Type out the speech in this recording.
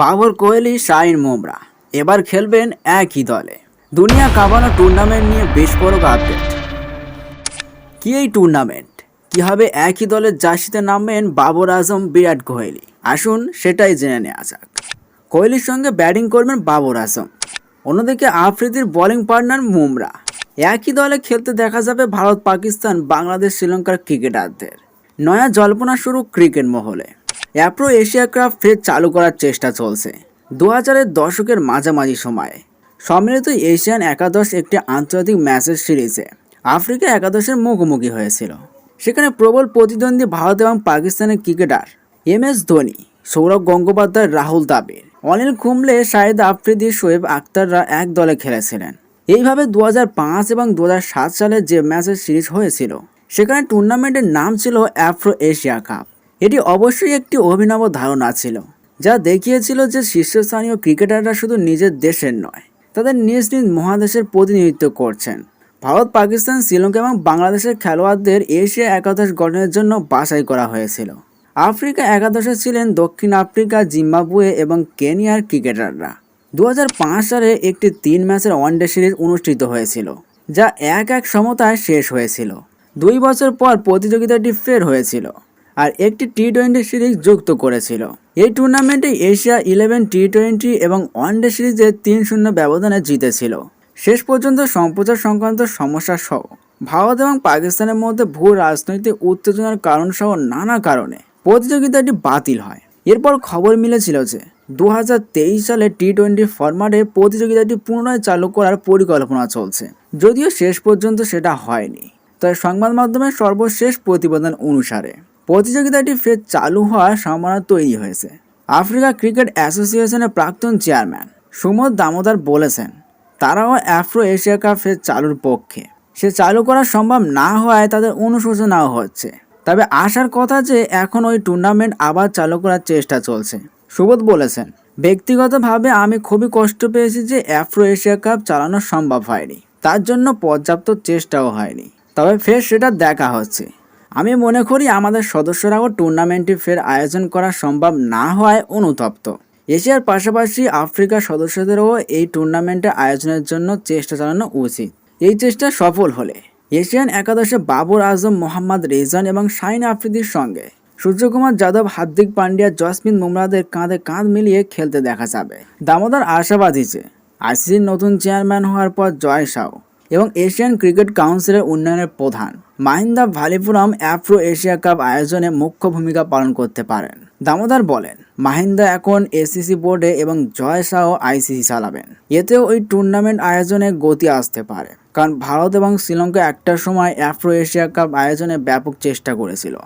বাবর কোহলি, শাহিন মোমরা এবার খেলবেন একই দলে। দুনিয়া কাঁপানো টুর্নামেন্ট নিয়ে বিস্ফোরক আপডেট কি এই টুর্নামেন্ট কীভাবে একই দলের জার্সিতে নামবেন বাবর আজম, বিরাট কোহলি? আসুন সেটাই জেনে নেওয়া যাক। কোহলির সঙ্গে ব্যাটিং করবেন বাবর আজম। অন্যদিকে আফ্রিদির বোলিং পার্টনার মুমরা একই দলে খেলতে দেখা যাবে ভারত পাকিস্তান বাংলাদেশ, শ্রীলঙ্কার ক্রিকেটারদের। নয়া জল্পনা শুরু ক্রিকেট মহলে। অ্যাপ্রো এশিয়া কাপ ফের চালু করার চেষ্টা চলছে। দু হাজারের দশকের মাঝামাঝি সময়ে সম্মিলিত এশিয়ান একাদশ একটি আন্তর্জাতিক ম্যাচের সিরিজে আফ্রিকা একাদশের মুখোমুখি হয়েছিল। সেখানে প্রবল প্রতিদ্বন্দ্বী ভারত এবং পাকিস্তানের cricketer M S Dhoni, Sourav Gangopadhyay, Rahul Dravid, Anil Kumble Shahid Afridi, Shoaib আক্তাররা এক দলে খেলেছিলেন। এইভাবে দু হাজার পাঁচ এবং দু হাজার সাত সালে যে ম্যাচের সিরিজ হয়েছিল, সেখানে টুর্নামেন্টের নাম ছিল অ্যাফ্রো এশিয়া কাপ এটি অবশ্যই একটি অভিনব ধারণা ছিল, যা দেখিয়েছিল যে শীর্ষস্থানীয় ক্রিকেটাররা শুধু নিজের দেশের নয়, তাদের নিজ নিজ মহাদেশের প্রতিনিধিত্ব করছেন। ভারত, পাকিস্তান, শ্রীলঙ্কা এবং বাংলাদেশের খেলোয়াড়দের এশিয়া একাদশ গঠনের জন্য বাছাই করা হয়েছিল। আফ্রিকা একাদশে ছিলেন দক্ষিণ আফ্রিকা, জিম্বাবুয়ে এবং কেনিয়ার ক্রিকেটাররা। দু হাজার পাঁচ সালে একটি তিন ম্যাচের ওয়ানডে সিরিজ অনুষ্ঠিত হয়েছিল, যা এক এক সমতায় শেষ হয়েছিল। দুই বছর পর প্রতিযোগিতাটি ফের হয়েছিল। আর একটি টি টোয়েন্টি সিরিজ যুক্ত করেছিল। এই টুর্নামেন্টে এশিয়া ইলেভেন টি টোয়েন্টি এবং ওয়ানডে সিরিজে তিন শূন্য ব্যবধানে জিতেছিল। শেষ পর্যন্ত সম্প্রচার সংক্রান্ত সমস্যা সহ ভারত এবং পাকিস্তানের মধ্যে ভূ রাজনৈতিক উত্তেজনার কারণ সহ নানা কারণে প্রতিযোগিতাটি বাতিল হয়। এরপর খবর মিলেছিল যে দু হাজার তেইশ সালে টি টোয়েন্টি ফরম্যাটে প্রতিযোগিতাটি পুনরায় চালু করার পরিকল্পনা চলছে। যদিও শেষ পর্যন্ত সেটা হয়নি। তাই সংবাদ মাধ্যমের সর্বশেষ প্রতিবেদন অনুসারে প্রতিযোগিতাটি ফের চালু হওয়ার সম্ভাবনা তৈরি হয়েছে। আফ্রিকা ক্রিকেট অ্যাসোসিয়েশনের প্রাক্তন চেয়ারম্যান সুমদ দামোদর বলেছেন, তারাও অ্যাফ্রো এশিয়া কাপ ফের চালুর পক্ষে। সে চালু করা সম্ভব না হওয়ায় তাদের অনুশোচনাও হচ্ছে। তবে আশার কথা যে এখন ওই টুর্নামেন্ট আবার চালু করার চেষ্টা চলছে। সুবোধ বলেছেন, ব্যক্তিগতভাবে আমি খুবই কষ্ট পেয়েছি যে অ্যাফ্রো এশিয়া কাপ চালানো সম্ভব হয়নি। তার জন্য পর্যাপ্ত চেষ্টাও হয়নি। তবে ফের সেটা দেখা হচ্ছে। আমি মনে করি আমাদের সদস্যরাও টুর্নামেন্টটি ফের আয়োজন করা সম্ভব না হওয়ায় অনুতপ্ত। এশিয়ার পাশাপাশি আফ্রিকার সদস্যদেরও এই টুর্নামেন্টে আয়োজনের জন্য চেষ্টা চালানো উচিত। এই চেষ্টা সফল হলে এশিয়ান একাদশে বাবর আজম, মোহাম্মদ রেজান এবং শাহিন আফ্রিদির সঙ্গে সূর্যকুমার যাদব, হার্দিক পান্ডিয়া, জসমিন বুমরাদের কাঁধে কাঁধ মিলিয়ে খেলতে দেখা যাবে। দামোদর আশাবাদী যে আইসিসির নতুন চেয়ারম্যান হওয়ার পর জয় সাউ এবং এশিয়ান ক্রিকেট কাউন্সিলের উন্নয়নের প্রধান। Mahinda Vallipuram Afro Asia cup আয়োজনে মুখ্য ভূমিকা পালন করতে পারেন। দামোদর বলেন মাহিন্দা এখন এসিসি বোর্ডে এবং জয় শাহ আইসিসি চালাবেন। এতেও ওই টুর্নামেন্ট আয়োজনে গতি আসতে পারে, কারণ ভারত এবং শ্রীলঙ্কা একটা সময় অ্যাফ্রো এশিয়া কাপ আয়োজনে ব্যাপক চেষ্টা করেছিল।